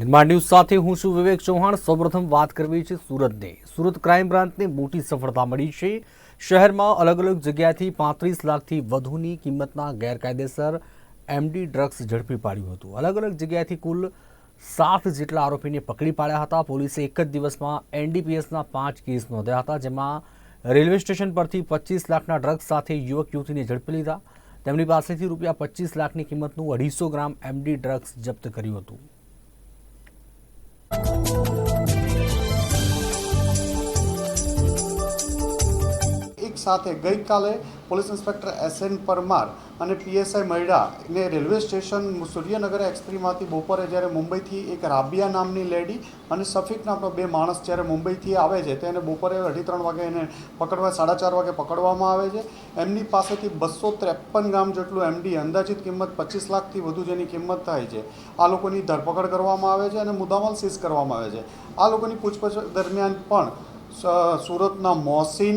નિર્માણ ન્યૂઝ સાથે હું છું વિવેક ચૌહાણ. સૌપ્રથમ વાત કરવી છે સુરતની. સુરત ક્રાઇમ બ્રાન્ચને મોટી સફળતા મળી છે. શહેરમાં અલગ અલગ જગ્યાથી પાંત્રીસ લાખથી વધુની કિંમતના ગેરકાયદેસર એમડી ડ્રગ્સ ઝડપી પાડ્યું હતું. અલગ અલગ જગ્યાએથી કુલ સાત જેટલા આરોપીને પકડી પાડ્યા હતા. પોલીસે એક જ દિવસમાં એનડીપીએસના પાંચ કેસ નોંધ્યા હતા, જેમાં રેલવે સ્ટેશન પરથી પચીસ લાખના ડ્રગ્સ સાથે યુવક યુવતીને ઝડપી લીધા. તેમની પાસેથી રૂપિયા પચીસ લાખની કિંમતનું અઢીસો ગ્રામ એમડી ડ્રગ્સ જપ્ત કર્યું હતું. સાથે ગઈકાલે police inspector S N Parmar અને પીએસઆઈ મૈડાને રેલવે સ્ટેશન સૂર્યનગર એક્સપ્રીમાંથી બપોરે જ્યારે મુંબઈથી એક રાબિયા નામની લેડી અને સફીક નામનો બે માણસ જ્યારે મુંબઈથી આવે છે, તેને બપોરે અઢી ત્રણ વાગે એને પકડવા, સાડા ચાર વાગે પકડવામાં આવે છે. એમની પાસેથી બસો ત્રેપન ગ્રામ જેટલું એમડી અંદાજિત કિંમત પચીસ લાખથી વધુ જેની કિંમત થાય છે. આ લોકોની ધરપકડ કરવામાં આવે છે અને મુદ્દામાલ સીઝ કરવામાં આવે છે. આ લોકોની પૂછપરછ દરમિયાન પણ સુરતના મોહસિન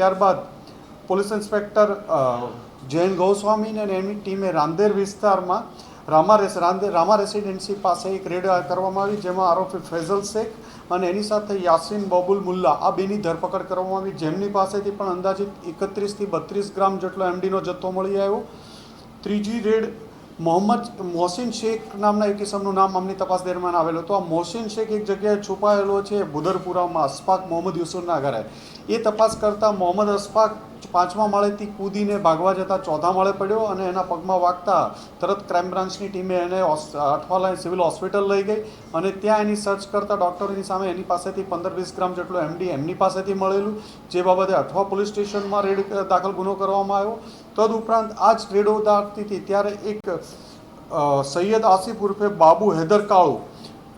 ત્યારબાદ પોલીસ ઇન્સ્પેક્ટર જૈન ગૌસ્વામી અને એમની ટીમે રાંદેર વિસ્તારમાં રામા રેસ રાંદેર રામા રેસિડેન્સી પાસે એક રેડ કરવામાં આવી, જેમાં આરોપી ફૈઝલ શેખ અને એની સાથે યાસીન બબુલ મુલ્લા આ બેની ધરપકડ કરવામાં આવી. જેમની પાસેથી પણ અંદાજિત એકત્રીસથી બત્રીસ ગ્રામ જેટલો એમડીનો જથ્થો મળી આવ્યો. ત્રીજી રેડ મોહમ્મદ મોહસિન શેખ નામના એક કિસમનું નામ અમની તપાસ દરમિયાન આવેલું તો આ મોહસિન શેખ એક જગ્યાએ છુપાયેલો છે બુદરપુરામાં અસ્ફાક મોહમ્મદ યુસુફના ઘરે. એ તપાસ કરતાં મોહમ્મદ અસ્ફાક પાંચમા માળેથી કૂદીને ભાગવા જતાં ચોથા માળે પડ્યો અને એના પગમાં વાગતા તરત ક્રાઇમ બ્રાન્ચની ટીમે એને અઠવાલા સિવિલ હોસ્પિટલ લઈ ગઈ અને ત્યાં એની સર્ચ કરતાં ડૉક્ટરોની સામે એની પાસેથી પંદર વીસ ગ્રામ જેટલું એમડી એમની પાસેથી મળેલું, જે બાબતે અઠવા પોલીસ સ્ટેશનમાં રેડ દાખલ ગુનો કરવામાં આવ્યો. તદુપરાંત આ જ રેડો દાખતી ત્યારે એક સૈયદ આસિફ ઉર્ફે બાબુ હૈદર કાળુ